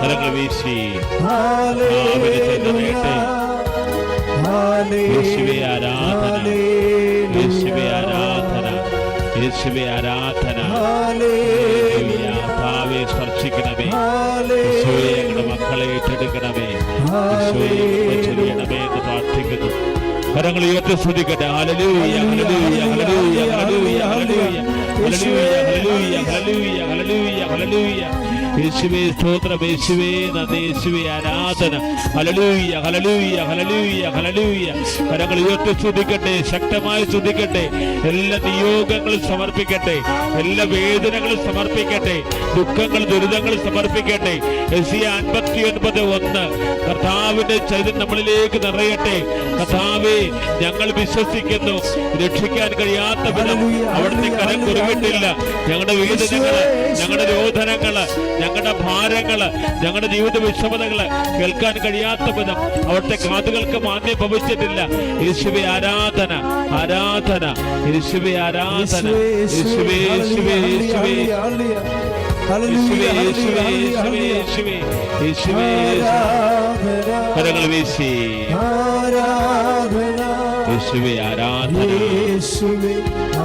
കരങ്ങൾ വീശി ചെന്നറിയട്ടെ. യേശുവേ ആരാധന യേശുവേ ആരാധന യേശുവേ ആരാധന. കർത്താവേ സ്പർശിക്കണമേ യേശുവേ ഞങ്ങളുടെ മക്കളെ ഏറ്റെടുക്കണമേ യേശുവേ ചൊരിയണമേ എന്ന് പ്രാർത്ഥിക്കുന്നു കരങ്ങൾ ഉയർത്തി hallelujah hallelujah hallelujah. Hallelujah hallelujah hallelujah hallelujah hallelujah. യേശുവേ സ്തോത്രം യേശുവേ നന്ദി യേശുവേ ആരാധന. Hallelujah hallelujah hallelujah hallelujah. കരങ്ങൾ ഉയർത്തി സ്തുതിക്കട്ടെ ശക്തമായി സ്തുതിക്കട്ടെ. എല്ലാ നിയോഗങ്ങളും സമർപ്പിക്കട്ടെ. എല്ലാ വേദനകളും സമർപ്പിക്കട്ടെ. ദുഃഖങ്ങൾ ദുരിതങ്ങൾ സമർപ്പിക്കട്ടെ. എസിയ അൻപത്തി ഒൻപത് ഒന്ന്. കർത്താവിന്റെ ചൈതന്യം നമ്മളിലേക്ക് നിറയട്ടെ. കർത്താവെ ഞങ്ങൾ വിശ്വസിക്കുന്നു. രക്ഷിക്കാൻ കഴിയാത്ത വിധം അവിടുത്തെ കരം കുറിവിട്ടില്ല. ഞങ്ങളുടെ വേദനകൾ ഞങ്ങളുടെ രോധനങ്ങൾ ഞങ്ങളുടെ ഭാരങ്ങൾ ഞങ്ങളുടെ ജീവിത വിഷമതകൾ കേൾക്കാൻ കഴിയാത്ത വിധം അവിടുത്തെ കാതുകൾക്ക് മാന്യം ഭവിച്ചിട്ടില്ല. യേശുവെ ആരാധന ആരാധന യേശുവെ ആരാധന യേശുവേ വീശി ആരാധന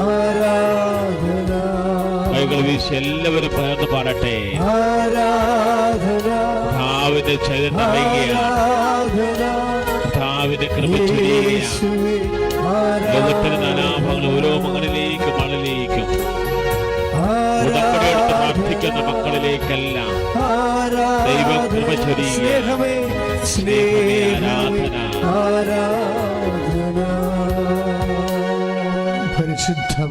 ആരാധന. കൈകൾ വീശി എല്ലാവരും പകർന്ന് പാടട്ടെ. ചൈതന്യം വൈകിയാണ് കർത്താവിന്റെ കൃപ ലോകത്തിന്റെ നാനാഭങ്ങൾ ഓരോ മകളിലേക്കും ഉടമ്പടിയെടുത്ത് പ്രാർത്ഥിക്കുന്ന മക്കളിലേക്കെല്ലാം ദൈവം കൃപ ചൊരിയ സ്നേഹമേ ആരാധന.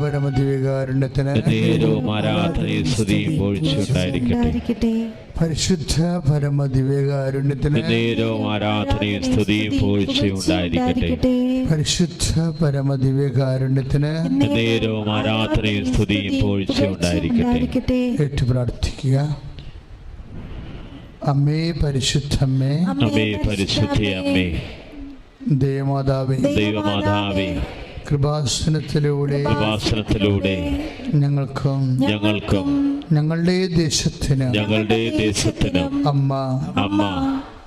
പരമദിവികാരുണ്യത്തിന് നേരവും ആരാധനയും സ്തുതിയും പൊഴിച്ചുണ്ടായിരിക്കട്ടെ ഉണ്ടായിരിക്കട്ടെ പരിശുദ്ധ പരമദിവികാരുണ്യത്തിന് നേരവും ആരാധനയും സ്തുതിയും ഉണ്ടായിരിക്കട്ടെ പരിശുദ്ധ പരമദിവ്യകാരുണ്യത്തിന് നേരവും ആരാധനയും സ്തുതിയും ഉണ്ടായിരിക്കട്ടെ ഏറ്റു പ്രാർത്ഥിക്കുക. അമ്മേ പരിശുദ്ധമ്മേ അമ്മേ പരിശുദ്ധി അമ്മേ ദേവമാതാവേ ദൈവമാതാവേ കൃപാസനത്തിലൂടെ കൃപാസനത്തിലൂടെ ഞങ്ങൾക്കും ഞങ്ങൾക്കും ഞങ്ങളുടെ ദേശത്തിന് ഞങ്ങളുടെ ദേശത്തിനും അമ്മ അമ്മ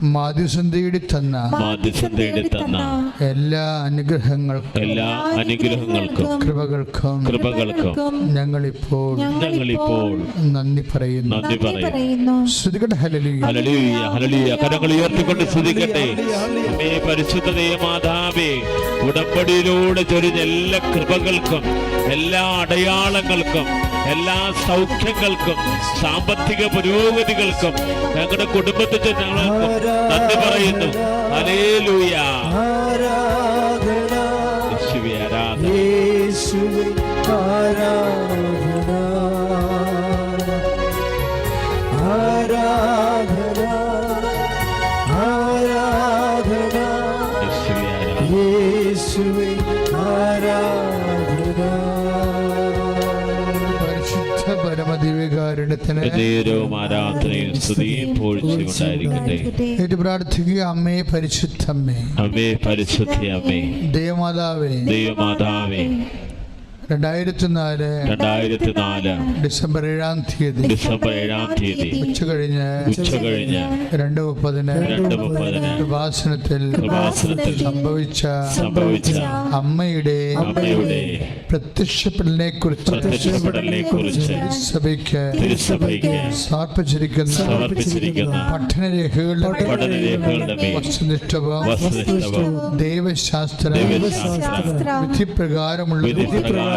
മാധ്യസം തേടി തന്ന മാധ്യസം തേടി തന്ന എല്ലാ അനുഗ്രഹങ്ങൾക്കും എല്ലാ അനുഗ്രഹങ്ങൾക്കും കൃപകൾക്കും കൃപകൾക്കും ഞങ്ങളിപ്പോൾ ഞങ്ങളിപ്പോൾ നന്ദി പറയുന്നു. നന്ദി പറയുന്നു. സ്തുതിക്കട്ടെ ഹലലിയ ഹല്ലേലൂയ ഹല്ലേലൂയ. കരങ്ങൾ ഉയർത്തിക്കൊണ്ട് സ്തുതിക്കട്ടെ. അമ്മേ പരിശുദ്ധതയെ മാതാവേ ഉടമ്പടിയിലൂടെ ചൊരിഞ്ഞ എല്ലാ കൃപകൾക്കും എല്ലാ അടയാളങ്ങൾക്കും എല്ലാ സൗഖ്യങ്ങൾക്കും സാമ്പത്തിക പുരോഗതികൾക്കും ഞങ്ങളുടെ കുടുംബത്തിൽ ഞങ്ങൾക്കും നന്ദി പറയുന്നു. യേശുവേ ആരാധന. യേശുവേ ആരാധന. ആരാധനയും സ്തുതിയും ഏറ്റു പ്രാർത്ഥിക്കുക അമ്മേ പരിശുദ്ധമ്മേ അമ്മേ പരിശുദ്ധ അമ്മേ. ദേവമാതാവേ. ദൈവമാതാവേ. രണ്ടായിരത്തി നാല് രണ്ടായിരത്തി നാല് ഡിസംബർ ഏഴാം തീയതി. ഡിസംബർ ഏഴാം തീയതി. ഉച്ച കഴിഞ്ഞ് ഉച്ച കഴിഞ്ഞ് രണ്ട് മുപ്പതിന് രണ്ട് മുപ്പതിന് കൃപാസനത്തിൽ കൃപാസനത്തിൽ സംഭവിച്ച സംഭവിച്ച അമ്മയുടെ അമ്മയുടെ പ്രത്യക്ഷപ്പെടലിനെ കുറിച്ച് പ്രത്യക്ഷപ്പെടലിനെ കുറിച്ച് തിരുസഭയ്ക്ക് സമർപ്പിച്ചിരിക്കുന്ന സമർപ്പിച്ചിരിക്കുന്ന പഠനരേഖകളുടെ പഠനരേഖകളുടെ വസ്തുനിഷ്ഠവും വസ്തുനിഷ്ഠവും ദൈവശാസ്ത്ര വിധിപ്രകാരമുള്ള പഠനങ്ങൾ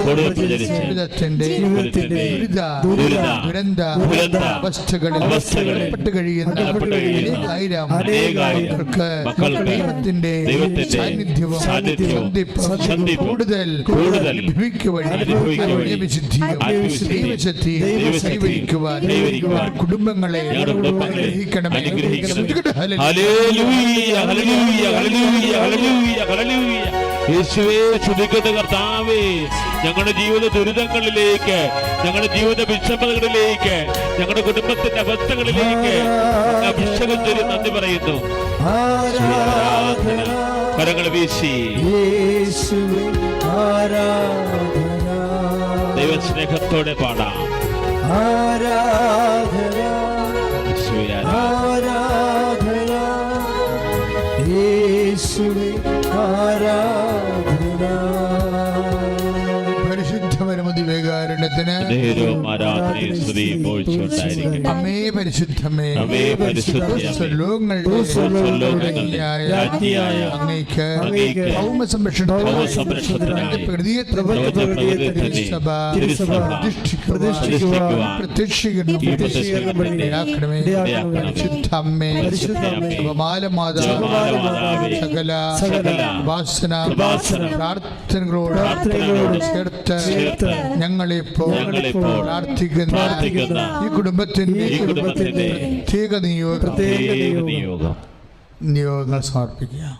ജീവിതത്തിന്റെ ദുരിത ദുരന്ത അവസ്ഥകളിൽ കഴിയുന്ന മക്കൾക്ക് ദൈവത്തിന്റെ സാന്നിധ്യവും കൂടുതൽ കൂടുതൽ കുടുംബങ്ങളെ ഹല്ലേലൂയ. യേശുവേ ശുദ്ധിക്കട്ടെ കർത്താവേ ഞങ്ങളുടെ ജീവിത ദുരിതങ്ങളിലേക്ക് ഞങ്ങളുടെ ജീവിത വിഷമതകളിലേക്ക് ഞങ്ങളുടെ കുടുംബത്തിന്റെ അവസ്ഥകളിലേക്ക് അഭിഷേകം ചൊല്ലി നന്ദി പറയുന്നു. ആരാധന. കരങ്ങൾ വീശി. ദൈവസ്നേഹത്തോടെ പാടാം. ആരാധന. സകല പ്രാർത്ഥനകളോട് ചേർത്ത് ഞങ്ങളിപ്പോൾ ഞങ്ങളിപ്പോൾ പ്രാർത്ഥിക്കുന്ന ഈ കുടുംബത്തിന്റെ പ്രത്യേക നിയോഗം. നിയോഗങ്ങൾ സമർപ്പിക്കുക.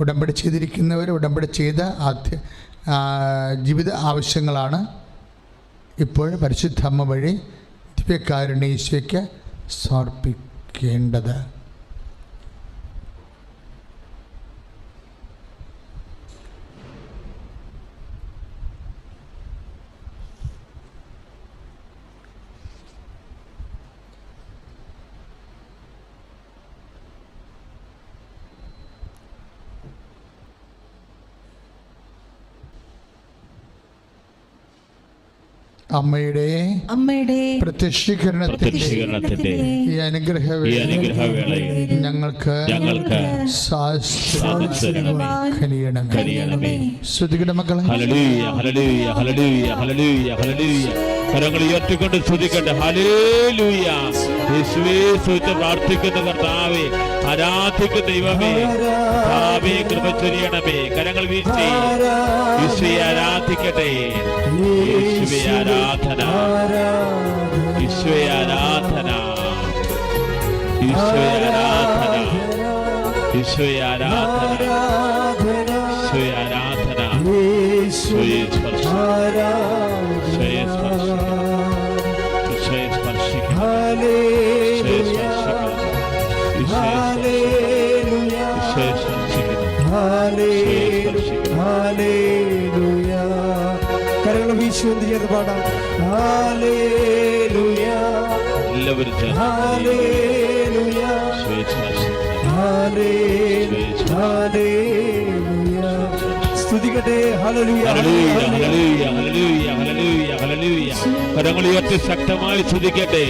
ഉടമ്പടി ചെയ്തിരിക്കുന്നവർ ഉടമ്പടി ചെയ്ത ആദ്യ ജീവിത ആവശ്യങ്ങളാണ്. ഇപ്പോൾ പരിശുദ്ധമ്മ വഴി ദിവ്യകാരുണ്യ ഈശോയ്ക്ക് സമർപ്പിക്കേണ്ടത്. അമ്മയുടെ അമ്മയുടെ പ്രത്യക്ഷീകരണത്തിന്റെ ഈ അനുഗ്രഹ ഈ അനുഗ്രഹവേളയിൽ ഞങ്ങൾക്ക് ഞങ്ങൾക്ക് കനിയണമേ. മക്കളെ? Hallelujah hallelujah hallelujah hallelujah hallelujah. കരങ്ങൾ ഉയർത്തിക്കൊണ്ട് സ്തുതിക്കട്ടെ. ഹല്ലേലൂയ. യേശുവേ സ്തുതിച്ച് പ്രാർത്ഥിക്കുന്ന കർത്താവേ ആരാധിക്കുന്ന ദൈവമേ കർത്താവേ കൃപ ചൊരിയണമേ. കരങ്ങൾ വീഴ്ച യേശുവെ ആരാധിക്കട്ടെ. യേശുവെ ആരാധന. യേശുവെ ആരാധന. യേശുവെ ആരാധന. യേശുവെ ആരാധന. യേശുവെ ആരാധന. യേശുവെ എല്ലാവരും ചേർന്ന് സ്തുതിക്കട്ടെ. കരങ്ങൾ ഉയർത്തി ശക്തമായി സ്തുതിക്കട്ടെ.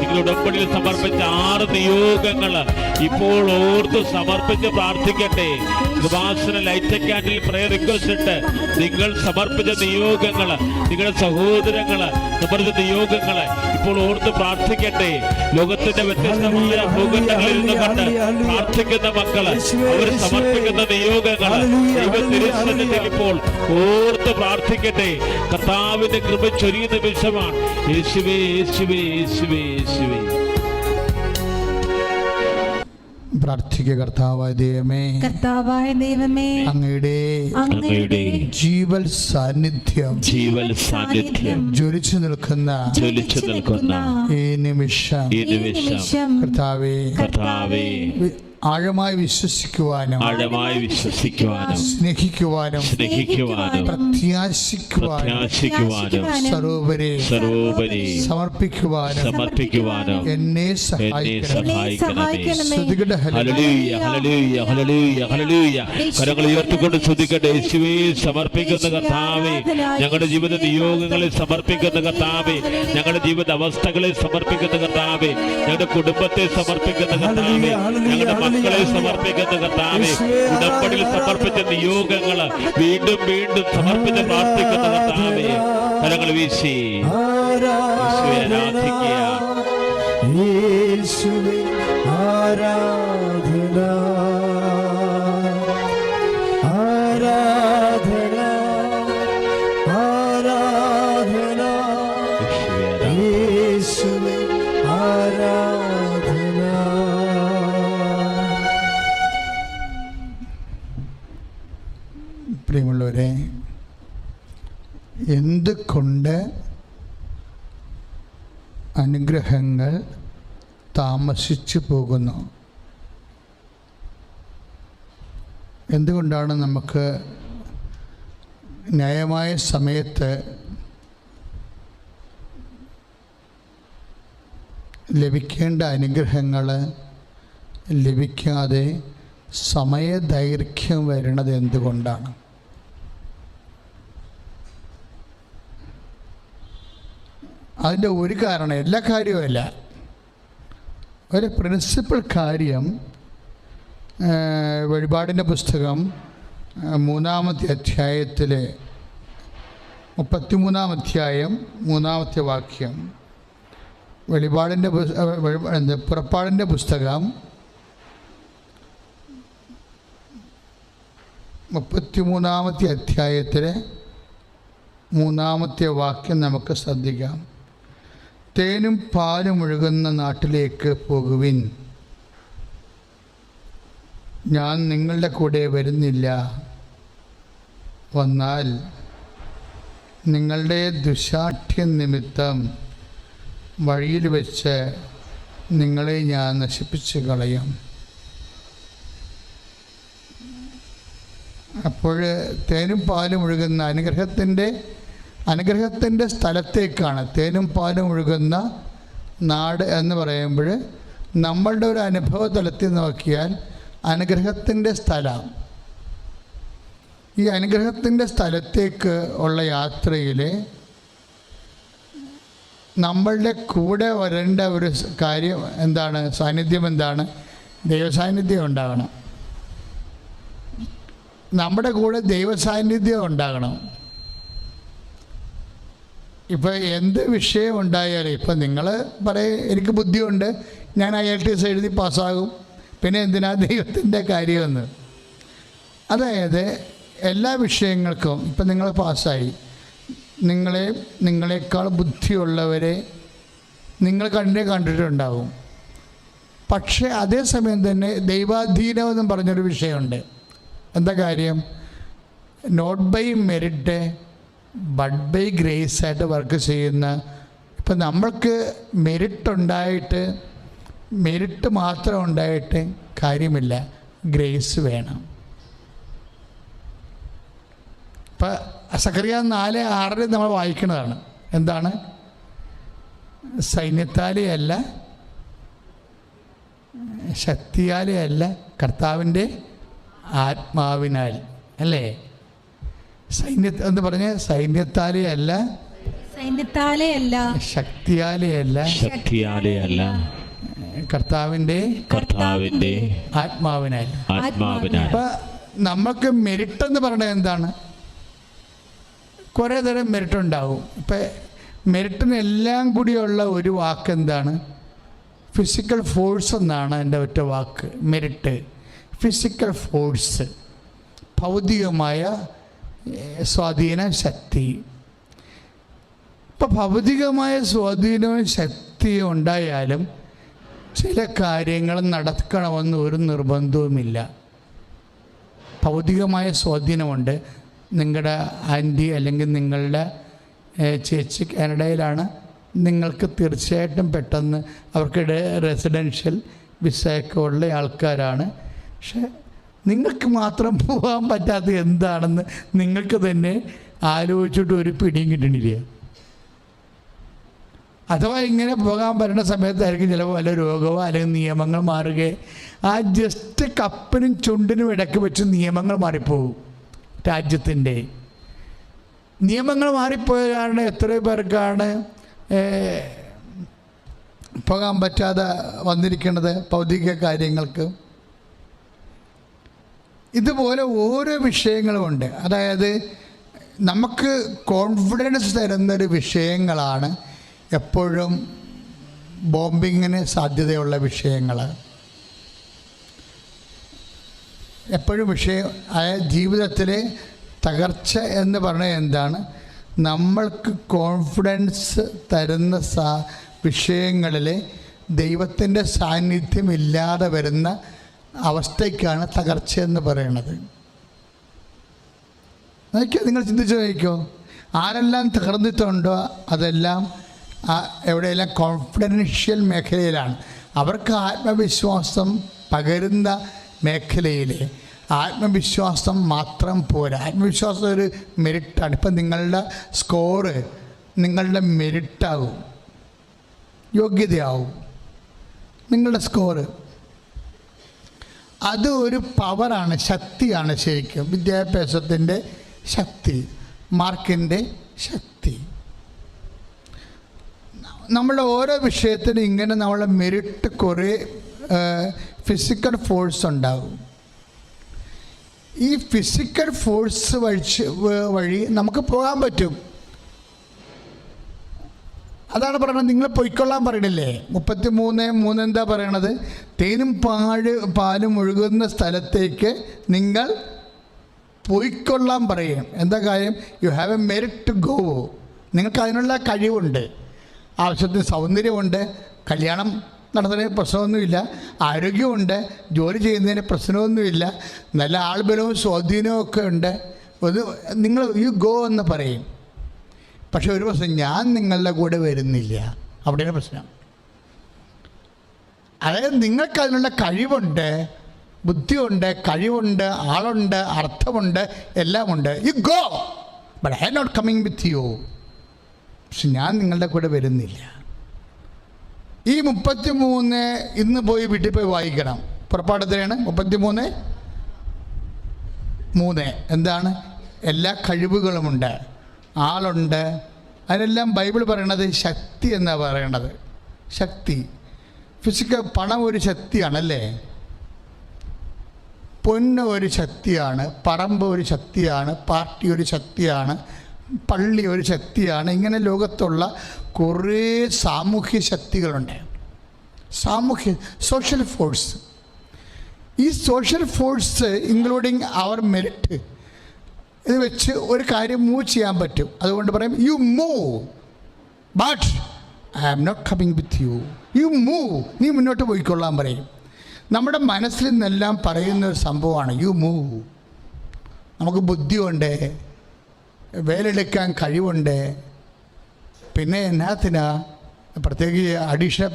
നിങ്ങൾ ഉടമ്പടിയിൽ സമർപ്പിച്ച ആറ് നിയോഗങ്ങൾ ഇപ്പോൾ ഓർത്ത് സമർപ്പിച്ച് പ്രാർത്ഥിക്കട്ടെ. കൃപാസന ലൈറ്റ് അക്കാൻഡിൽ പ്രയർ റിക്വസ്റ്റ് ഇട്ട് നിങ്ങൾ സമർപ്പിച്ച നിയോഗങ്ങൾ നിങ്ങളുടെ സഹോദരങ്ങൾ സമർപ്പിച്ച നിയോഗങ്ങൾ ഇപ്പോൾ ഓർത്ത് പ്രാർത്ഥിക്കട്ടെ. ലോകത്തിന്റെ വ്യത്യസ്തമായ ഭൂഖണ്ഡങ്ങളിൽ നിന്ന് കണ്ട് പ്രാർത്ഥിക്കുന്ന മക്കൾ അവർ സമർപ്പിക്കുന്ന നിയോഗങ്ങൾ ദൈവ തിരുസന്നിധിയിൽ ഇപ്പോൾ ഓർത്ത് പ്രാർത്ഥിക്കട്ടെ. കർത്താവിന്റെ കൃപ ചൊരിയ നിമിഷമാണ് യേശുവേ യേശുവേ യേശുവേ യേശുവേ. പ്രാർത്ഥിക്കുക കർത്താവായ ദൈവമേ. കർത്താവായ ദൈവമേ. അങ്ങയുടെ അങ്ങയുടെ ജീവൽ സാന്നിധ്യം. ജീവൽ സാന്നിധ്യം. ജ്വലിച്ചു നിൽക്കുന്ന ജ്വലിച്ചു നിൽക്കുന്ന ഈ നിമിഷം. ഈ നിമിഷം. കർത്താവേ. കർത്താവെ. ആഴമായി വിശ്വസിക്കുവാനും ആഴമായി വിശ്വസിക്കുവാനും സ്നേഹിക്കുവാനും സ്നേഹിക്കുവാനും പ്രത്യാശിക്കുവാനും പ്രത്യാശിക്കുവാനും സർവോപരി സർവോപരി സമർപ്പിക്കുവാനും സമർപ്പിക്കുവാനും എന്നെ കരങ്ങൾ ഉയർത്തിക്കൊണ്ട് ശ്രദ്ധിക്കട്ടെ. യേശുവേ സമർപ്പിക്കുന്ന കർത്താവേ ഞങ്ങളുടെ ജീവിത നിയോഗങ്ങളെ സമർപ്പിക്കുന്ന കർത്താവേ ഞങ്ങളുടെ ജീവിത അവസ്ഥകളെ സമർപ്പിക്കുന്ന കർത്താവേ ഞങ്ങളുടെ കുടുംബത്തെ സമർപ്പിക്കുന്ന കർത്താവേ ഞങ്ങളുടെ മക്കളെ സമർപ്പിക്കുന്ന കർത്താവെ ഉടമ്പടിയിൽ സമർപ്പിച്ച നിയോഗങ്ങൾ വീണ്ടും വീണ്ടും സമർപ്പിച്ച് പ്രാർത്ഥിക്കുന്ന കർത്താവെ കരങ്ങൾ വീശി ആരാധിക്കുക. യേശുവേ പ്രിയമുള്ളവരെ എന്തുകൊണ്ട് അനുഗ്രഹങ്ങൾ താമസിച്ചു പോകുന്നു? എന്തുകൊണ്ടാണ് നമുക്ക് ന്യായമായ സമയത്ത് ലഭിക്കേണ്ട അനുഗ്രഹങ്ങൾ ലഭിക്കാതെ സമയദൈർഘ്യം വരുന്നത് എന്തുകൊണ്ടാണ്? അതിന്റെ ഒരു കാരണം എല്ലാ കാര്യവുമല്ല ഒരു പ്രിൻസിപ്പൽ കാര്യം വഴിപാടിന്റെ പുസ്തകം മൂന്നാമത്തെ അധ്യായത്തിലെ മുപ്പത്തിമൂന്നാം അധ്യായം മൂന്നാമത്തെ വാക്യം വെളിപാടിന്റെ പുറപ്പാടിന്റെ പുസ്തകം മുപ്പത്തിമൂന്നാമത്തെ അധ്യായത്തിലെ മൂന്നാമത്തെ വാക്യം നമുക്ക് ശ്രദ്ധിക്കാം. തേനും പാലും ഒഴുകുന്ന നാട്ടിലേക്ക് പോകുവിൻ. ഞാൻ നിങ്ങളുടെ കൂടെ വരുന്നില്ല. വന്നാൽ നിങ്ങളുടെ ദുശാഠ്യം നിമിത്തം വഴിയിൽ വെച്ച് നിങ്ങളെ ഞാൻ നശിപ്പിച്ച് കളയും. അപ്പോൾ തേനും പാലും ഒഴുകുന്ന അനുഗ്രഹത്തിന്റെ അനുഗ്രഹത്തിന്റെ സ്ഥലത്തേക്കാണ് തേനും പാലും ഒഴുകുന്ന നാട് എന്ന് പറയുമ്പോൾ നമ്മളുടെ ഒരു അനുഭവ തലത്തിൽ നോക്കിയാൽ അനുഗ്രഹത്തിന്റെ സ്ഥലം. ഈ അനുഗ്രഹത്തിന്റെ സ്ഥലത്തേക്ക് ഉള്ള യാത്രയിൽ നമ്മളുടെ കൂടെ വരേണ്ട ഒരു കാര്യം എന്താണ്? സാന്നിധ്യം എന്താണ്? ദൈവസാന്നിധ്യം ഉണ്ടാകണം. നമ്മുടെ കൂടെ ദൈവസാന്നിധ്യം ഉണ്ടാകണം. ഇപ്പോൾ എന്ത് വിഷയം ഉണ്ടായാലും ഇപ്പം നിങ്ങൾ പറയും എനിക്ക് ബുദ്ധിയുണ്ട്. ഞാൻ ഐ എൽ ടി എസ് എഴുതി പാസ്സാകും. പിന്നെ എന്തിനാ ദൈവത്തിന്റെ കാര്യമെന്ന്? അതായത് എല്ലാ വിഷയങ്ങൾക്കും ഇപ്പം നിങ്ങൾ പാസ്സായി. നിങ്ങളെ നിങ്ങളെക്കാൾ ബുദ്ധിയുള്ളവരെ നിങ്ങൾ കണ്ടേ കണ്ടിട്ടുണ്ടാവും. പക്ഷേ അതേസമയം തന്നെ ദൈവാധീനം എന്നും പറഞ്ഞൊരു വിഷയമുണ്ട്. എന്താ കാര്യം? Not by merit but by grace ആയിട്ട് വർക്ക് ചെയ്യുന്ന ഇപ്പം നമ്മൾക്ക് മെരിറ്റ് ഉണ്ടായിട്ട് മെരിറ്റ് മാത്രം ഉണ്ടായിട്ട് കാര്യമില്ല. ഗ്രേസ് വേണം. ഇപ്പം സക്കറിയ നാല് ആറിൽ നമ്മൾ വായിക്കുന്നതാണ്. എന്താണ്? സൈന്യത്താലെയല്ല ശക്തിയാലെയല്ല കർത്താവിന്റെ ആത്മാവിനാൽ. അല്ലേ? സൈന്യ എന്ന് സൈന്യത്താലേ സൈന്യത്താലെയല്ല. സൈന്യത്താലെ അല്ല ശക്തിയാലെയല്ല. കർത്താവിന്റെ അല്ല കർത്താവിന്റെ ആത്മാവിനാൽ. ആത്മാവിനാൽ. അപ്പം നമുക്ക് മെരിറ്റ് എന്ന് പറയുന്നത് എന്താണ്? കുറേ തരം മെരിറ്റ് ഉണ്ടാവും ഇപ്പം മെരിറ്റിനെല്ലാം കൂടിയുള്ള ഒരു വാക്ക് എന്താണ്? ഫിസിക്കൽ ഫോഴ്സ് എന്നാണ് എന്റെ ഒറ്റ വാക്ക്. മെരിറ്റ്. ഫിസിക്കൽ ഫോഴ്സ് ഭൗതികമായ സ്വാധീന ശക്തി. ഇപ്പം ഭൗതികമായ സ്വാധീനവും ശക്തിയും ഉണ്ടായാലും ചില കാര്യങ്ങൾ നടക്കണമെന്ന് ഒരു നിർബന്ധവുമില്ല. ഭൗതികമായ സ്വാധീനമുണ്ട്. നിങ്ങളുടെ ആന്റി അല്ലെങ്കിൽ നിങ്ങളുടെ ചേച്ചി കാനഡയിലാണ്. നിങ്ങൾക്ക് തീർച്ചയായിട്ടും പെട്ടെന്ന് അവർക്കിടെ റെസിഡൻഷ്യൽ വിസയൊക്കെ ഉള്ള ആൾക്കാരാണ്. പക്ഷെ നിങ്ങൾക്ക് മാത്രം പോകാൻ പറ്റാത്ത എന്താണെന്ന് നിങ്ങൾക്ക് തന്നെ ആലോചിച്ചിട്ട് ഒരു പിടിയും കിട്ടണില്ല. അഥവാ ഇങ്ങനെ പോകാൻ പറ്റുന്ന സമയത്തായിരിക്കും ചിലപ്പോൾ വല്ല രോഗമോ അല്ലെങ്കിൽ നിയമങ്ങൾ മാറുകയോ ആ ജസ്റ്റ് കപ്പിനും ചുണ്ടിനും ഇടയ്ക്ക് വെച്ച് നിയമങ്ങൾ മാറിപ്പോകും രാജ്യത്തിന്റെ. നിയമങ്ങൾ മാറിപ്പോയ കാരണം എത്ര പേർക്കാണ് പോകാൻ പറ്റാതെ വന്നിരിക്കുന്നത് ഭൗതിക കാര്യങ്ങൾക്ക്. ഇതുപോലെ ഓരോ വിഷയങ്ങളുമുണ്ട് അതായത് നമുക്ക് കോൺഫിഡൻസ് തരുന്നൊരു വിഷയങ്ങളാണ് എപ്പോഴും ബോംബിങ്ങിന് സാധ്യതയുള്ള വിഷയങ്ങൾ എപ്പോഴും വിഷയം അതായത് ജീവിതത്തിലെ തകർച്ച എന്ന് പറഞ്ഞാൽ എന്താണ്? നമ്മൾക്ക് കോൺഫിഡൻസ് തരുന്ന സാ വിഷയങ്ങളിൽ ദൈവത്തിന്റെ സാന്നിധ്യമില്ലാതെ വരുന്ന അവസ്ഥയ്ക്കാണ് തകർച്ച എന്ന് പറയുന്നത് നോക്കിയോ നിങ്ങൾ ചിന്തിച്ചു നോക്കിക്കോ. ആരെല്ലാം തകർന്നിട്ടുണ്ടോ അതെല്ലാം എവിടെയെല്ലാം കോൺഫിഡൻഷ്യൽ മേഖലയിലാണ്. അവർക്ക് ആത്മവിശ്വാസം പകരുന്ന മേഖലയിൽ ആത്മവിശ്വാസം മാത്രം പോരാ. ആത്മവിശ്വാസം ഒരു മെരിറ്റാണ് ഇപ്പം നിങ്ങളുടെ സ്കോറ് നിങ്ങളുടെ മെരിറ്റാകും യോഗ്യതയാവും. നിങ്ങളുടെ സ്കോറ് അത് ഒരു പവറാണ് ശക്തിയാണ് ശരിക്കും. വിദ്യാഭ്യാസത്തിന്റെ ശക്തി മാർക്കിന്റെ ശക്തി. നമ്മളുടെ ഓരോ വിഷയത്തിനും ഇങ്ങനെ നമ്മളെ മെറിറ്റ് കുറേ ഫിസിക്കൽ ഫോഴ്സ് ഉണ്ടാകും ഈ ഫിസിക്കൽ ഫോഴ്സ് വഴിച്ച് വഴി നമുക്ക് പോകാൻ പറ്റും. അതാണ് പറയുന്നത്. നിങ്ങൾ പൊയ്ക്കൊള്ളാൻ പറയണില്ലേ? മുപ്പത്തി മൂന്ന് മൂന്ന് എന്താ പറയണത്? തേനും പാഴ് പാലും ഒഴുകുന്ന സ്ഥലത്തേക്ക് നിങ്ങൾ പൊയ്ക്കൊള്ളാൻ പറയും. എന്താ കാര്യം? You have a merit to go നിങ്ങൾക്ക് അതിനുള്ള കഴിവുണ്ട്. ആവശ്യത്തിന് സൗന്ദര്യമുണ്ട്. കല്യാണം നടത്തുന്നതിന് പ്രശ്നമൊന്നുമില്ല. ആരോഗ്യമുണ്ട്. ജോലി ചെയ്യുന്നതിന് പ്രശ്നമൊന്നുമില്ല. നല്ല ആൾബലവും സ്വാധീനവും ഒക്കെ ഉണ്ട്. അത് നിങ്ങൾ യു ഗോ എന്ന് പറയും. പക്ഷെ ഒരു പ്രശ്നം ഞാൻ നിങ്ങളുടെ കൂടെ വരുന്നില്ല. അവിടെയാണ് പ്രശ്നം. അതായത് നിങ്ങൾക്ക് അതിനുള്ള കഴിവുണ്ട് ബുദ്ധിയുണ്ട് കഴിവുണ്ട് ആളുണ്ട് അർത്ഥമുണ്ട് എല്ലാമുണ്ട്. You go but I not coming with you പക്ഷെ ഞാൻ നിങ്ങളുടെ കൂടെ വരുന്നില്ല. ഈ മുപ്പത്തി മൂന്ന് ഇന്ന് പോയി വീട്ടിൽ പോയി വായിക്കണം. പുറപ്പാടത്തിനാണ് മുപ്പത്തി മൂന്ന് മൂന്ന്. എന്താണ്? എല്ലാ കഴിവുകളുമുണ്ട്. ആളുണ്ട്. അതിനെല്ലാം ബൈബിൾ പറയണത് ശക്തി എന്നാണ് പറയണത്. ശക്തി. ഫിസിക്കൽ പണം ഒരു ശക്തിയാണല്ലേ? പൊന്ന് ഒരു ശക്തിയാണ് പറമ്പ് ഒരു ശക്തിയാണ് പാർട്ടി ഒരു ശക്തിയാണ് പള്ളി ഒരു ശക്തിയാണ്. ഇങ്ങനെ ലോകത്തുള്ള കുറേ സാമൂഹ്യ ശക്തികളുണ്ട്. സാമൂഹ്യ സോഷ്യൽ ഫോഴ്സ് ഈ സോഷ്യൽ ഫോഴ്സ് ഇൻക്ലൂഡിങ് അവർ മെറിറ്റ് ഇത് വെച്ച് ഒരു കാര്യം മൂവ് ചെയ്യാൻ പറ്റും. അതുകൊണ്ട് പറയും you move but I am not coming with you you move നീ മുന്നോട്ട് പോയിക്കൊള്ളാൻ പറയും. നമ്മുടെ മനസ്സിൽ നിന്നെല്ലാം പറയുന്ന ഒരു സംഭവമാണ് യു മൂവ് നമുക്ക് ബുദ്ധിയുണ്ട് വേലെടുക്കാൻ കഴിവുണ്ട്. പിന്നെ എന്നാത്തിനാ? പ്രത്യേകിച്ച് അഡീഷണൽ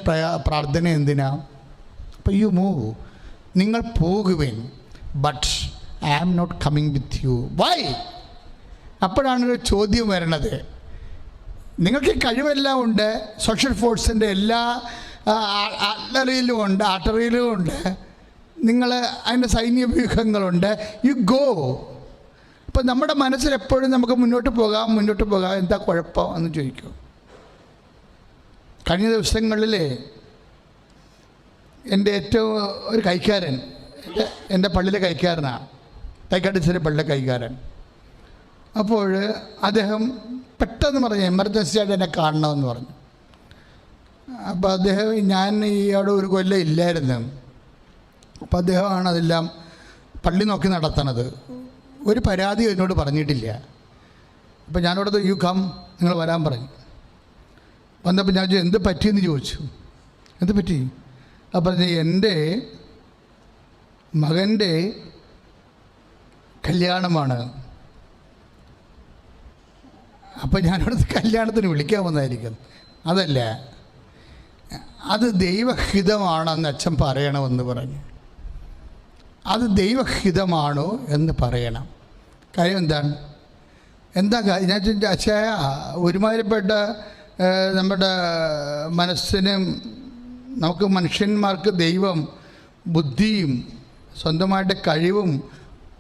പ്രാർത്ഥന എന്തിനാ? അപ്പോൾ യു മൂവ് നിങ്ങൾ പോകുവിൻ but I am not coming with you why അപ്പോഴാണ് ഒരു ചോദ്യം വരണത് നിങ്ങൾക്ക് കഴിവെല്ലാം ഉണ്ട്. സോഷ്യൽ ഫോഴ്സിന്റെ എല്ലാ അല്ലറിയിലും ഉണ്ട് ആട്ടറിയിലും ഉണ്ട്. നിങ്ങൾ അതിന്റെ സൈനിക വ്യൂഹങ്ങളുണ്ട്. യു ഗോ അപ്പം നമ്മുടെ മനസ്സിൽ എപ്പോഴും നമുക്ക് മുന്നോട്ട് പോകാം മുന്നോട്ട് പോകാം. എന്താ കുഴപ്പം എന്ന് ചോദിക്കും. കഴിഞ്ഞ ദിവസങ്ങളിൽ എന്റെ ഏറ്റവും ഒരു കൈക്കാരൻ എന്റെ പള്ളിയിലെ കൈക്കാരനാണ് തൈക്കാട്ടിച്ചിരി പള്ളി കൈകാരൻ. അപ്പോൾ അദ്ദേഹം പെട്ടെന്ന് പറഞ്ഞു എമർജൻസി ആയിട്ട് എന്നെ കാണണമെന്ന് പറഞ്ഞു. അപ്പോൾ അദ്ദേഹം ഞാൻ ഈ അവിടെ ഒരു കൊല്ലം ഇല്ലായിരുന്നു. അപ്പോൾ അദ്ദേഹമാണ് അതെല്ലാം പള്ളി നോക്കി നടത്തണത്. ഒരു പരാതി എന്നോട് പറഞ്ഞിട്ടില്ല. അപ്പോൾ ഞാനോടത്ത് യു കം നിങ്ങൾ വരാൻ പറഞ്ഞു വന്നപ്പോൾ ഞാൻ എന്ത് പറ്റിയെന്ന് ചോദിച്ചു? എന്ത് പറ്റി? അപ്പോൾ എന്റെ മകന്റെ കല്യാണമാണ്. അപ്പോൾ ഞാനവിടുത്തെ കല്യാണത്തിന് വിളിക്കാൻ വന്നായിരിക്കും അതല്ല അത് ദൈവഹിതമാണെന്ന് അച്ഛൻ പറയണമെന്ന് പറഞ്ഞു. അത് ദൈവഹിതമാണോ എന്ന് പറയണം. കാര്യം എന്താണ്? എന്താ കാര്യം ഞാൻ ചോദിച്ചു അച്ഛാ ഒരുമാതിരിപ്പെട്ട നമ്മുടെ മനസ്സിനും നമുക്ക് മനുഷ്യന്മാർക്ക് ദൈവം ബുദ്ധിയും സ്വന്തമായിട്ട് കഴിവും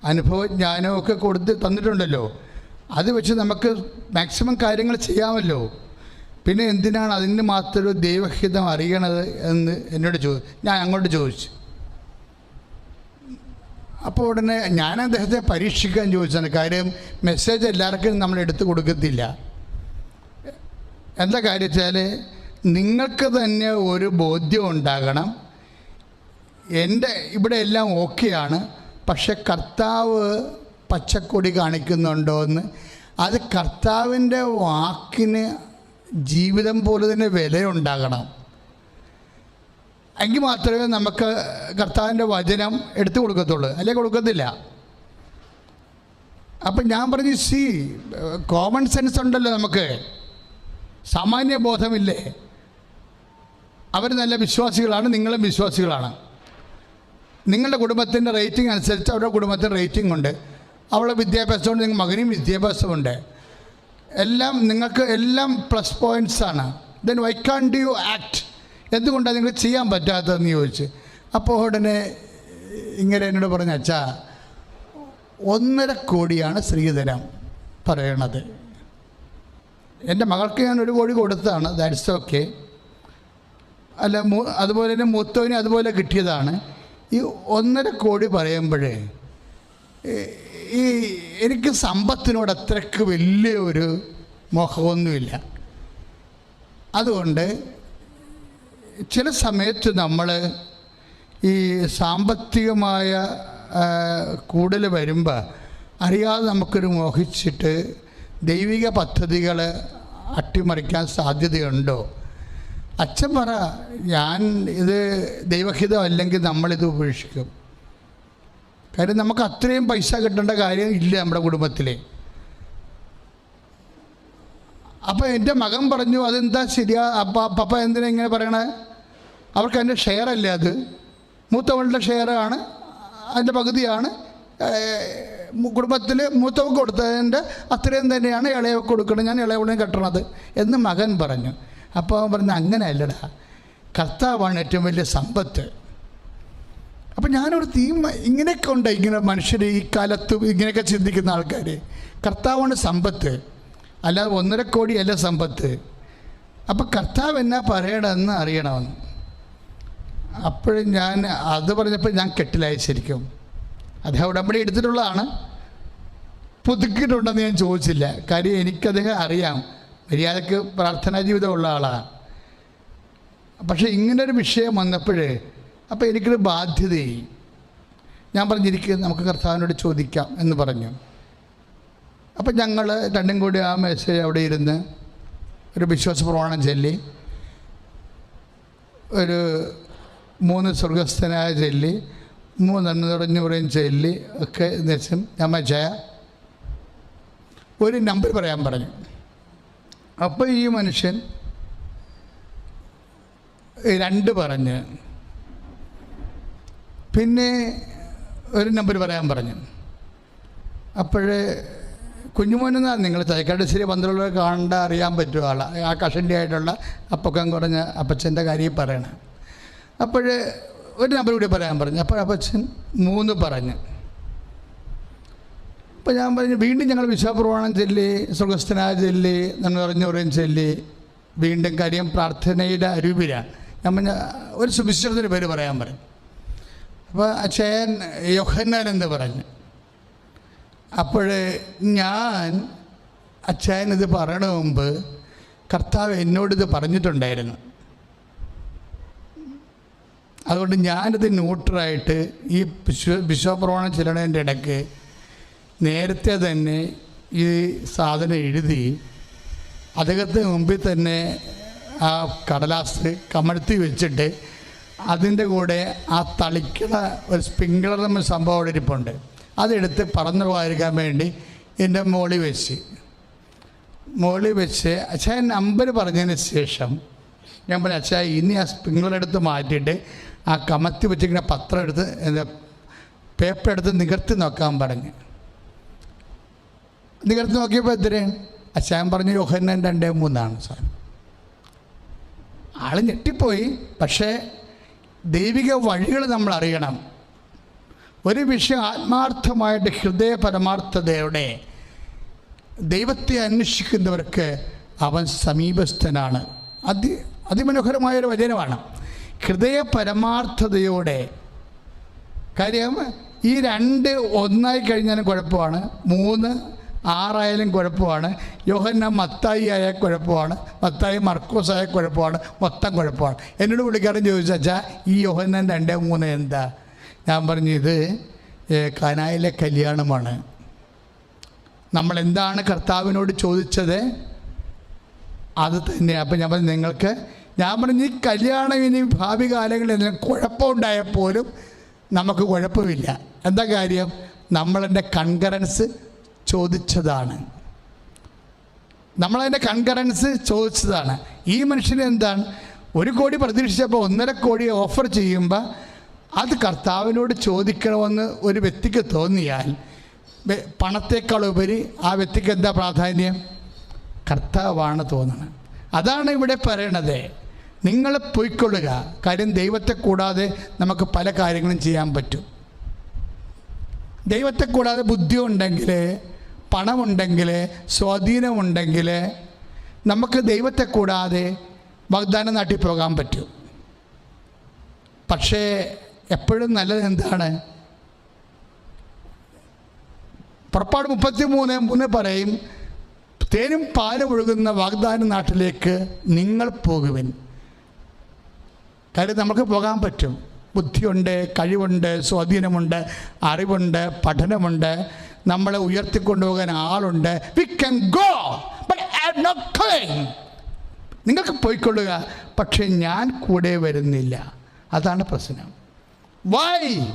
അനുഭവജ്ഞാനവും ഒക്കെ കൊടുത്ത് തന്നിട്ടുണ്ടല്ലോ. അത് വെച്ച് നമുക്ക് മാക്സിമം കാര്യങ്ങൾ ചെയ്യാമല്ലോ. പിന്നെ എന്തിനാണ് അതിന് മാത്രം ദൈവഹിതം അറിയണത് എന്ന് എന്നോട് ചോദിച്ചു ഞാൻ അങ്ങോട്ട് ചോദിച്ചു. അപ്പോൾ ഉടനെ ഞാൻ അദ്ദേഹത്തെ പരീക്ഷിക്കാൻ ചോദിച്ചാണ് കാര്യം മെസ്സേജ് എല്ലാവർക്കും നമ്മൾ എടുത്തു കൊടുക്കത്തില്ല. എന്താ കാര്യം വെച്ചാൽ നിങ്ങൾക്ക് തന്നെ ഒരു ബോധ്യം ഉണ്ടാകണം. എന്റെ ഇവിടെ എല്ലാം ഓക്കെയാണ് പക്ഷെ കർത്താവ് പച്ചക്കൊടി കാണിക്കുന്നുണ്ടോ എന്ന് അത് കർത്താവിന്റെ വാക്കിന് ജീവിതം പോലെ തന്നെ വിലയുണ്ടാകണം. എങ്കിൽ മാത്രമേ നമുക്ക് കർത്താവിന്റെ വചനം എടുത്തു കൊടുക്കത്തുള്ളൂ. അല്ലെ കൊടുക്കത്തില്ല? അപ്പം ഞാൻ പറഞ്ഞു സി കോമൺ സെൻസ് ഉണ്ടല്ലോ നമുക്ക്. സാമാന്യ ബോധമില്ലേ അവർ നല്ല വിശ്വാസികളാണ് നിങ്ങളും വിശ്വാസികളാണ്. നിങ്ങളുടെ കുടുംബത്തിന്റെ റേറ്റിംഗ് അനുസരിച്ച് അവരുടെ കുടുംബത്തിന് റേറ്റിംഗ് ഉണ്ട്. അവളുടെ വിദ്യാഭ്യാസമുണ്ട് നിങ്ങൾ മകനും വിദ്യാഭ്യാസമുണ്ട്. എല്ലാം നിങ്ങൾക്ക് എല്ലാം plus പോയിന്റ്സാണ് then why can't do you act എന്തുകൊണ്ടാണ് നിങ്ങൾക്ക് ചെയ്യാൻ പറ്റാത്തതെന്ന് ചോദിച്ച്. അപ്പോൾ ഉടനെ ഇങ്ങനെ എന്നോട് പറഞ്ഞ അച്ഛാ ഒന്നര കോടിയാണ് ശ്രീധരം പറയണത്. എന്റെ മകൾക്ക് ഞാൻ ഒരു കോടി കൊടുത്തതാണ് ദാറ്റ്സ് ഓക്കെ അല്ല അതുപോലെ തന്നെ മൂത്തവന് അതുപോലെ കിട്ടിയതാണ്. ഈ ഒന്നര കോടി പറയുമ്പോഴേ ഈ- എനിക്ക് സമ്പത്തിനോട് അത്രയ്ക്ക് വലിയ ഒരു മോഹമൊന്നുമില്ല. അതുകൊണ്ട് ചില സമയത്ത് നമ്മൾ ഈ സാമ്പത്തികമായ കൂടുതൽ വരുമ്പോൾ അറിയാതെ നമുക്കൊരു മോഹിച്ചിട്ട് ദൈവിക പദ്ധതികൾ അട്ടിമറിക്കാൻ സാധ്യതയുണ്ടോ? അച്ഛൻ പറ ഞാൻ ഇത് ദൈവഹിതം അല്ലെങ്കിൽ നമ്മളിത് ഉപേക്ഷിക്കും. കാര്യം നമുക്ക് അത്രയും പൈസ കിട്ടേണ്ട കാര്യം ഇല്ല നമ്മുടെ കുടുംബത്തിൽ അപ്പോൾ എന്റെ മകൻ പറഞ്ഞു അതെന്താ ശരിയാ? അപ്പ പപ്പ എന്തിനാ ഇങ്ങനെ പറയണേ? അവർക്ക് അതിന്റെ അല്ല അത്? മൂത്തവളുടെ ഷെയറാണ് അതിന്റെ പകുതിയാണ്. കുടുംബത്തിൽ മൂത്തവൾക്ക് കൊടുത്തതിന്റെ അത്രയും തന്നെയാണ് ഇളയവൾക്ക് കൊടുക്കണം ഞാൻ ഇളയവളെയും കെട്ടണത് എന്ന് മകൻ പറഞ്ഞു. അപ്പോൾ അവൻ പറഞ്ഞു അങ്ങനെ അല്ലടാ കർത്താവാണ് ഏറ്റവും വലിയ സമ്പത്ത്. അപ്പം ഞാനൊരു തീം ഇങ്ങനെയൊക്കെ ഉണ്ട് ഇങ്ങനെ മനുഷ്യർ ഈ കാലത്ത് ഇങ്ങനെയൊക്കെ ചിന്തിക്കുന്ന ആൾക്കാർ കർത്താവാണ് സമ്പത്ത്. അല്ലാതെ ഒന്നര കോടിയല്ല സമ്പത്ത്. അപ്പം കർത്താവ് എന്നാ പറയണമെന്ന് അറിയണമെന്ന് അപ്പോഴും ഞാൻ അത് പറഞ്ഞപ്പോൾ ഞാൻ കെട്ടിലായി ശരിക്കും. അദ്ദേഹം ഉടമ്പടി എടുത്തിട്ടുള്ളതാണ്. പുതുക്കിയിട്ടുണ്ടെന്ന് ഞാൻ ചോദിച്ചില്ല. കാര്യം എനിക്കദ്ദേഹം അറിയാം. മര്യാദയ്ക്ക് പ്രാർത്ഥനാ ജീവിതമുള്ള ആളാണ് പക്ഷേ ഇങ്ങനൊരു വിഷയം വന്നപ്പോൾ അപ്പോൾ എനിക്കൊരു ബാധ്യതയായി. ഞാൻ പറഞ്ഞിരിക്കുക നമുക്ക് കർത്താവിനോട് ചോദിക്കാം എന്ന് പറഞ്ഞു. അപ്പം ഞങ്ങൾ രണ്ടും കൂടി ആ മെസ്സേജ് അവിടെ ഇരുന്ന് ഒരു വിശ്വാസ പ്രമാണം ചൊല്ലി. ഒരു മൂന്ന് സ്വർഗസ്ഥനായ ചൊല്ലി മൂന്നെണ്ണം തുടഞ്ഞൂറേം ചൊല്ലി ഒക്കെ എന്നുവെച്ചും ഞാൻ ചായ ഒരു നമ്പർ പറയാൻ പറഞ്ഞു. അപ്പോൾ ഈ മനുഷ്യൻ രണ്ട് പറഞ്ഞ്. പിന്നെ ഒരു നമ്പർ പറയാൻ പറഞ്ഞു. അപ്പോഴേ കുഞ്ഞുമോനെന്നാ നിങ്ങൾ തൈക്കാട് ശ്രീ പന്ത്രണ്ട് കാണണ്ട അറിയാൻ പറ്റും ആളെ. ആ കഷന്റെ ആയിട്ടുള്ള അപ്പക്കം കുറഞ്ഞ അപ്പച്ചന്റെ കാര്യം പറയണം. അപ്പോൾ ഒരു നമ്പർ കൂടി പറയാൻ പറഞ്ഞു. അപ്പോൾ അപ്പച്ചൻ മൂന്ന് പറഞ്ഞു. അപ്പോൾ ഞാൻ പറഞ്ഞു വീണ്ടും ഞങ്ങൾ വിശ്വാപ്രമാണം ചൊല്ലി സ്വർഗസ്ഥനായ ചൊല്ലി നമ്മൾ പറഞ്ഞുറയും ചൊല്ലി വീണ്ടും കാര്യം പ്രാർത്ഥനയുടെ അരൂപിലാണ് ഞാൻ പറഞ്ഞ ഒരു സുവിശേഷത്തിന്റെ പേര് പറയാൻ പറയും. അപ്പോൾ അച്ഛൻ യോഹന്നാൻ എന്ന് പറഞ്ഞു. അപ്പോൾ ഞാൻ അച്ഛൻ ഇത് പറയണ മുമ്പ് കർത്താവ് ഇത് പറഞ്ഞിട്ടുണ്ടായിരുന്നു. അതുകൊണ്ട് ഞാനിത് ന്യൂട്രായിട്ട് ഈ വിശ്വ വിശ്വപ്രവണം ചെല്ലണതിന്റെ ഇടയ്ക്ക് നേരത്തെ തന്നെ ഈ സാധനം എഴുതി അദ്ദേഹത്തിന് മുമ്പിൽ തന്നെ ആ കടലാസ് കമഴ്ത്തി വെച്ചിട്ട് അതിന്റെ കൂടെ ആ തളിക്കണ ഒരു സ്പ്രിങ്ക്ലർ എന്ന സംഭവം അവിടെ ഇരിപ്പുണ്ട്. അതെടുത്ത് പറന്നു പോകാതിരിക്കാൻ വേണ്ടി എന്റെ മോളി വെച്ച്. മോളി വെച്ച് അച്ഛൻ നമ്പർ പറഞ്ഞതിന് ശേഷം ഞാൻ പറഞ്ഞു അച്ഛാ ഇനി ആ സ്പ്രിങ്ക്ലർ എടുത്ത് മാറ്റിയിട്ട് ആ കമത്തി വെച്ചിങ്ങനെ പത്രം എടുത്ത് എന്താ പേപ്പർ എടുത്ത് നികർത്തി നോക്കാൻ പറഞ്ഞു. നികർത്തി നോക്കിയപ്പോൾ എത്രയാണ് അച്ഛൻ പറഞ്ഞു യോഹന്നൻ രണ്ടേ മൂന്നാണ് സാധനം ആൾ ഞെട്ടിപ്പോയി. പക്ഷേ ദൈവിക വഴികൾ നമ്മൾ അറിയണം ഒരു വിഷയം ആത്മാർത്ഥമായിട്ട് ഹൃദയ പരമാർത്ഥതയോടെ ദൈവത്തെ അന്വേഷിക്കുന്നവർക്ക് അവൻ സമീപസ്ഥനാണ്. അതി അതിമനോഹരമായൊരു വചനമാണ്. ഹൃദയ പരമാർത്ഥതയോടെ കാര്യം ഈ രണ്ട് ഒന്നായി കഴിഞ്ഞാലും കുഴപ്പമാണ്. മൂന്ന് ആറായാലും കുഴപ്പമാണ്. യോഹന്ന മത്തായി ആയ കുഴപ്പമാണ്. മത്തായി മർക്കോസ് ആയ കുഴപ്പമാണ്. മൊത്തം കുഴപ്പമാണ്. എന്നോട് പുള്ളിക്കാരൻ ചോദിച്ചാൽ ഈ യോഹന്നാൻ രണ്ട് മൂന്ന് എന്താ? ഞാൻ പറഞ്ഞു ഇത് കനായിലെ കല്യാണമാണ്. നമ്മൾ എന്താണ് കർത്താവിനോട് ചോദിച്ചത്? അത് തന്നെ അപ്പം ഞാൻ പറഞ്ഞു നിങ്ങൾക്ക് ഞാൻ പറഞ്ഞു ഈ കല്യാണം ഇനി ഭാവി കാലങ്ങളിൽ എന്തെങ്കിലും കുഴപ്പമുണ്ടായാൽ പോലും നമുക്ക് കുഴപ്പമില്ല. എന്താ കാര്യം? നമ്മളെന്റെ കൺകറൻസ് ചോദിച്ചതാണ്. നമ്മളതിന്റെ കൺകറൻസ് ചോദിച്ചതാണ്. ഈ മനുഷ്യന് എന്താണ്? ഒരു കോടി പ്രതീക്ഷിച്ചപ്പോൾ ഒന്നര കോടി ഓഫർ ചെയ്യുമ്പോൾ അത് കർത്താവിനോട് ചോദിക്കണമെന്ന് ഒരു വ്യക്തിക്ക് തോന്നിയാൽ പണത്തേക്കാൾ ഉപരി ആ വ്യക്തിക്ക് എന്താ പ്രാധാന്യം? കർത്താവാണ് തോന്നുന്നത് അതാണ് ഇവിടെ പറയണത്. നിങ്ങൾ പൊയ്ക്കൊള്ളുക. കാര്യം ദൈവത്തെ കൂടാതെ നമുക്ക് പല കാര്യങ്ങളും ചെയ്യാൻ പറ്റും. ദൈവത്തെ കൂടാതെ ബുദ്ധി ഉണ്ടെങ്കിൽ പണമുണ്ടെങ്കിൽ സ്വാധീനമുണ്ടെങ്കിൽ നമുക്ക് ദൈവത്തെ കൂടാതെ വാഗ്ദാനം നാട്ടി പോകാൻ പറ്റും. പക്ഷേ എപ്പോഴും നല്ലത് എന്താണ്? പുറപ്പാട് മുപ്പത്തി മൂന്ന് മൂന്ന് പറയും തേനും പാലും ഒഴുകുന്ന വാഗ്ദാന നാട്ടിലേക്ക് നിങ്ങൾ പോകുവിൻ. കാര്യം നമുക്ക് പോകാൻ പറ്റും. ബുദ്ധിയുണ്ട് കഴിവുണ്ട് സ്വാധീനമുണ്ട് അറിവുണ്ട് പഠനമുണ്ട്. നമ്മളെ ഉയർത്തിക്കൊണ്ടുപോകാൻ ആളുണ്ട്. വി കൻ ഗോ ബട്ട് നിങ്ങൾക്ക് പോയിക്കൊള്ളുക പക്ഷെ ഞാൻ കൂടെ വരുന്നില്ല. അതാണ് പ്രശ്നം. വൈ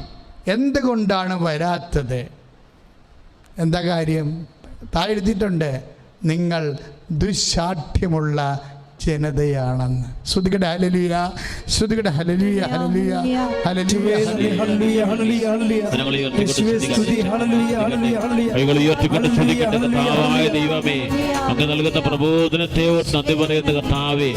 എന്തുകൊണ്ടാണ് വരാത്തത്? എന്താ കാര്യം? താഴെ എഴുതിയിട്ടുണ്ട് നിങ്ങൾ ദുശാഠ്യമുള്ള ജനതയാണെന്ന്. ശ്രുതികട ഹലലിയ ശ്രുതികട ഹലലിയ ഹലലിയ ഹലലിയ ഹലലിയ. ദൈവമേ. അങ്ങ് നൽകുന്ന പ്രബോധനത്തെ ഓർത്ത് നന്ദി പറയുന്ന കർത്താവേ.